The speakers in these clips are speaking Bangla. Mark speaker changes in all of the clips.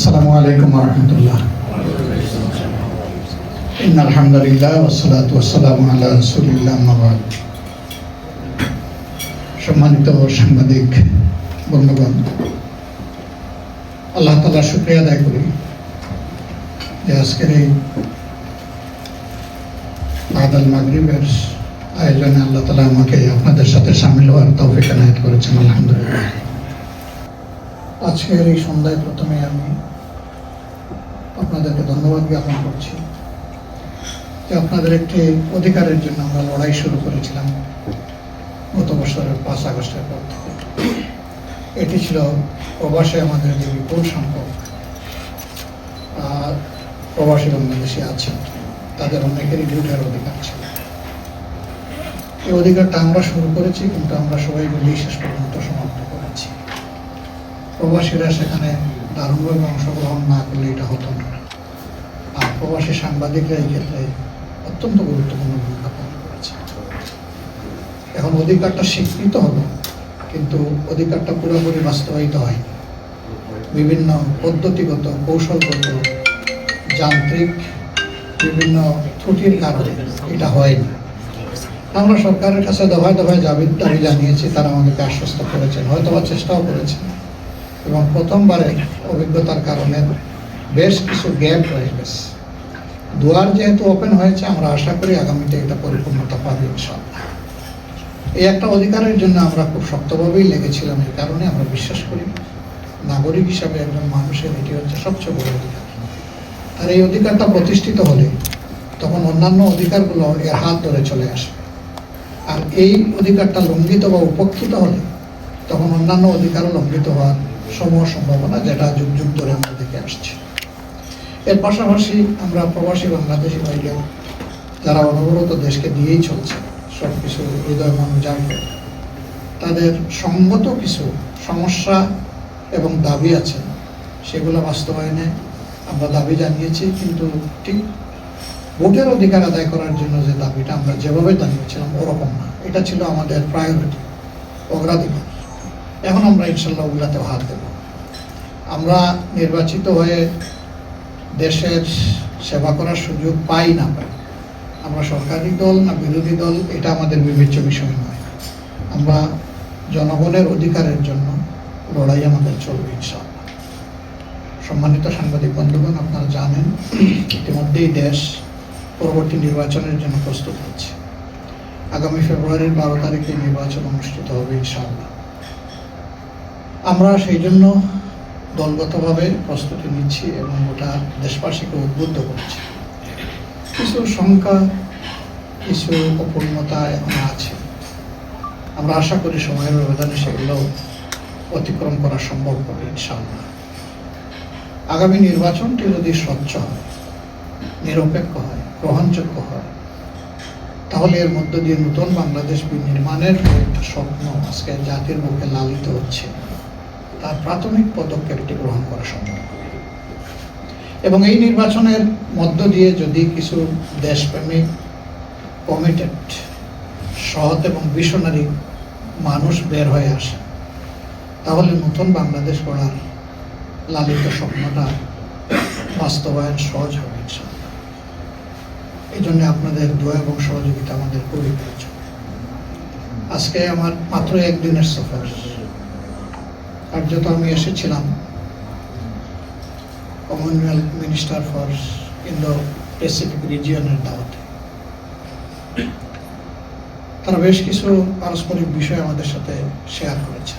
Speaker 1: আসসালামু আলাইকুম রহমতুল্লাহ। ইন আলহামদুলিল্লাহ ওসলাত ওসালাম আল্লাহ রসুলিল্লাহ সম্মানিত সাংবাদিক, বন্ধুগণ, আল্লাহ তালা শুক্রিয়া আদায় করি যে আজকের এই আদাল মাগরিবের আয়োজনে আল্লাহ তালা আমাকে আপনাদের সাথে সামিল হওয়ার তৌফিক আনায়ত করেছেন, আলহামদুলিল্লাহ। আজকের এই সন্ধ্যায় প্রথমে আমি আপনাদেরকে ধন্যবাদ জ্ঞাপন করছি। যে আপনাদের একটি অধিকারের জন্য আমরা লড়াই শুরু করেছিলাম গত বছরের পাঁচ আগস্টের পর থেকে। এটি ছিল প্রবাসে আমাদের যে বিপুল সংখ্যক প্রবাসী বাংলাদেশি আছে তাদের অনেকেরই ভোটের অধিকার ছিল। এই অধিকারটা আমরা শুরু করেছি, কিন্তু আমরা সবাই মিলেই শেষ পর্যন্ত সমাপ্ত প্রবাসীরা সেখানে দারুণভাবে অংশগ্রহণ না করলে এটা হতো না। আর প্রবাসী সাংবাদিকরা এই ক্ষেত্রে অত্যন্ত গুরুত্বপূর্ণ ভূমিকা পালন করেছে। এখন অধিকারটা স্বীকৃত হলো কিন্তু অধিকারটা পুরোপুরি বাস্তবায়িত হয়নি। বিভিন্ন পদ্ধতিগত, কৌশলগত, যান্ত্রিক বিভিন্ন ত্রুটির কারণে এটা হয়নি। আমরা সরকারের কাছে দফায় দফায় দাবি দাবি জানিয়েছি, তারা আমাদেরকে আশ্বস্ত করেছেন হয়তো বা চেষ্টাও করেছেন। এবং প্রথমবারে অভিজ্ঞতার কারণে বেশ কিছু গ্যাপ রয়ে গেছে। দুয়ার যেহেতু ওপেন হয়েছে, আমরা আশা করি আগামীতে এটা পরিপূর্ণতা পাবে ইনশাআল্লাহ। এই একটা অধিকারের জন্য আমরা খুব শক্তভাবেই লেগেছিলাম, এই কারণে আমরা বিশ্বাস করি নাগরিক হিসাবে একজন মানুষের এটি হচ্ছে সবচেয়ে বড় অধিকার। আর এই অধিকারটা প্রতিষ্ঠিত হলে তখন অন্যান্য অধিকারগুলো এর হাত ধরে চলে আসে আর এই অধিকারটা লঙ্ঘিত বা উপেক্ষিত হলে তখন অন্যান্য অধিকারও লঙ্ঘিত হওয়ার সমূহ সম্ভাবনা যেটা যুগ যুগ ধরে আমরা দেখে আসছি। এর পাশাপাশি আমরা প্রবাসী বাংলাদেশি ভাইরা যারা অনবরত দেশকে দিয়েই চলছে, সব কিছু হৃদয় মন জানবে তাদের সঙ্গত কিছু সমস্যা এবং দাবি আছে, সেগুলো বাস্তবায়নে আমরা দাবি জানিয়েছি, কিন্তু ঠিক ভোটের অধিকার আদায় করার জন্য যে দাবিটা আমরা যেভাবে জানিয়েছিলাম, ওরকম না। এটা ছিল আমাদের প্রায়োরিটি অগ্রাধিকার। এখন আমরা ইনশাল্লাহ ওগুলাতেও হাত দেব। আমরা নির্বাচিত হয়ে দেশের সেবা করার সুযোগ পাই না আমরা সরকারি দল না বিরোধী দল, এটা আমাদের বিবেচ্য বিষয় নয়। আমরা জনগণের অধিকারের জন্য লড়াই আমাদের চলবে ইনশাআল্লাহ। সম্মানিত সাংবাদিক বন্ধুগণ, আপনারা জানেন, ইতিমধ্যেই দেশ পরবর্তী নির্বাচনের জন্য প্রস্তুত হচ্ছে। আগামী ফেব্রুয়ারির বারো তারিখে নির্বাচন অনুষ্ঠিত হবে ইনশাআল্লাহ। আমরা সেই জন্য দলগতভাবে প্রস্তুতি নিচ্ছি এবং ওটা দেশবাসীকে উদ্বুদ্ধ করছি। কিছু শঙ্কা, কিছু অপূর্ণতা এখন আছে। আমরা আশা করি সময়ের ব্যবধানে সেগুলো অতিক্রম করা সম্ভব হবে, ইনশাআল্লাহ। আগামী নির্বাচনটি যদি স্বচ্ছ হয়, নিরপেক্ষ হয়, গ্রহণযোগ্য হয়, তাহলে এর মধ্য দিয়ে নতুন বাংলাদেশ নির্মাণের একটা স্বপ্ন আজকে জাতির মুখে লালিত হচ্ছে। তার প্রাথমিক পদক্ষেপটি গ্রহণ করা সম্ভব। এবং এই নির্বাচনের মধ্য দিয়ে যদি কিছু দেশপ্রেমিক কমিটেড সৎ এবং বিশনারী মানুষ বের হয়ে আসে, তাহলে নতুন বাংলাদেশ গড়ার লালিত স্বপ্নটা বাস্তবায়ন সহজ হবে এই জন্য আপনাদের দোয়া এবং সহযোগিতা আমাদের খুবই প্রয়োজন। আজকে আমার মাত্র একদিনের সফর। কার্যত আমি এসেছিলাম Commonwealth minister for Indo Pacific রিজিয়নের দাওয়াতে। তারা বেশ কিছু পারস্পরিক বিষয় আমাদের সাথে শেয়ার করেছে।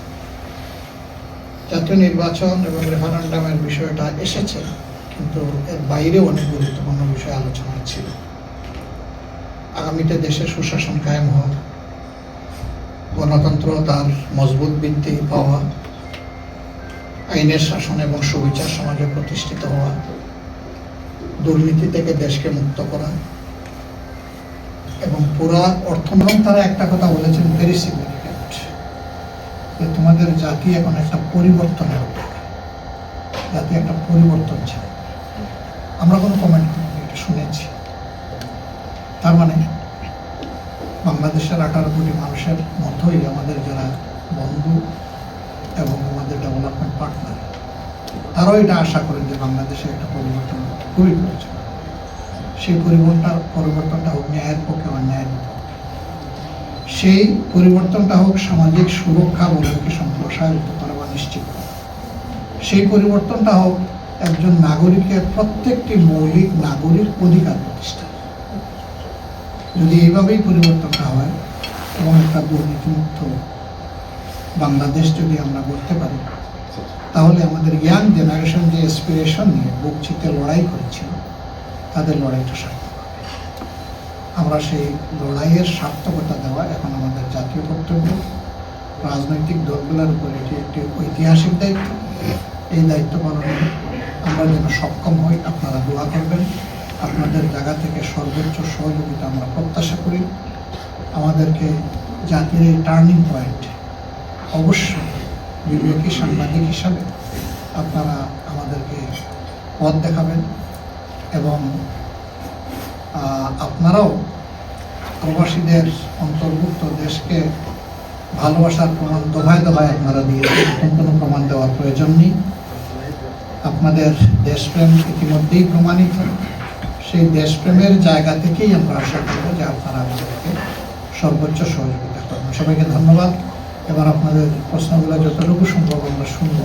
Speaker 1: জাতীয় নির্বাচন এবং রেফারেন্ডামের বিষয়টা এসেছে, কিন্তু এর বাইরেও অনেক গুরুত্বপূর্ণ বিষয় আলোচনা ছিল। আগামীতে দেশে সুশাসন কায়েম হওয়া গণতন্ত্র তার মজবুত বৃদ্ধি পাওয়া আইনের শাসন এবং সুবিচার সমাজে প্রতিষ্ঠিত হওয়া, দুর্নীতি থেকে দেশকে মুক্ত করা এবং পুরা অর্থনৈতিক তারা একটা কথা বলেছেন ভেরি সিগনিফিকেন্ট যে তোমাদের জাতি এখন একটা পরিবর্তনের জাতি একটা পরিবর্তন চায়। আমরা কোনো কমেন্ট শুনেছি। তার মানে বাংলাদেশের আঠারো কোটি মানুষের মতোই আমাদের যারা বন্ধু এবং আমাদের ডেভেলপমেন্ট পার্টনার তারাও এটা আশা করেন যে বাংলাদেশে একটা পরিবর্তন খুবই প্রয়োজন। সেই পরিবর্তনটা পরিবর্তনটা হোক ন্যায়ের পক্ষে বা ন্যায়ের বিপক্ষে। সেই পরিবর্তনটা হোক সামাজিক সুরক্ষা বলয়কে সম্প্রসারিত করা বা নিশ্চিত। করা সেই পরিবর্তনটা হোক একজন নাগরিকের প্রত্যেকটি মৌলিক নাগরিক অধিকার প্রতিষ্ঠা। যদি এইভাবেই পরিবর্তনটা হয় এবং একটা দুর্নীতিমুক্ত বাংলাদেশ যদি আমরা করতে পারি তাহলে আমাদের ইয়াং জেনারেশন যে এসপিরেশন নিয়ে বুক চিতে লড়াই করেছিল, তাদের লড়াইটা সার্থক আমরা সেই লড়াইয়ের সার্থকতা দেওয়া এখন আমাদের জাতীয় কর্তব্য। রাজনৈতিক দলগুলোর উপর এটি একটি ঐতিহাসিক দায়িত্ব। এই দায়িত্ব পালনে আমরা যেন সক্ষম হই, আপনারা দোয়া করবেন। আপনাদের জায়গা থেকে সর্বোচ্চ সহযোগিতা আমরা প্রত্যাশা করি। আমাদেরকে জাতির এই টার্নিং পয়েন্ট অবশ্যই বিবেকী সাংবাদিক হিসাবে আপনারা আমাদেরকে পথ দেখাবেন এবং আপনারাও প্রবাসীদের অন্তর্ভুক্ত দেশকে ভালোবাসার প্রমাণ দোভায় দফায় আপনারা দিয়ে কোনো প্রমাণ দেওয়ার প্রয়োজন নেই। আপনাদের দেশপ্রেম ইতিমধ্যেই প্রমাণিত। সেই দেশপ্রেমের জায়গা থেকেই আমরা আশা করব যে আপনারা আমাদেরকে সর্বোচ্চ সহযোগিতা করবেন। সবাইকে ধন্যবাদ। এবার আপনাদের প্রশ্নগুলো যতটুকু সম্ভব আমরা শুনব।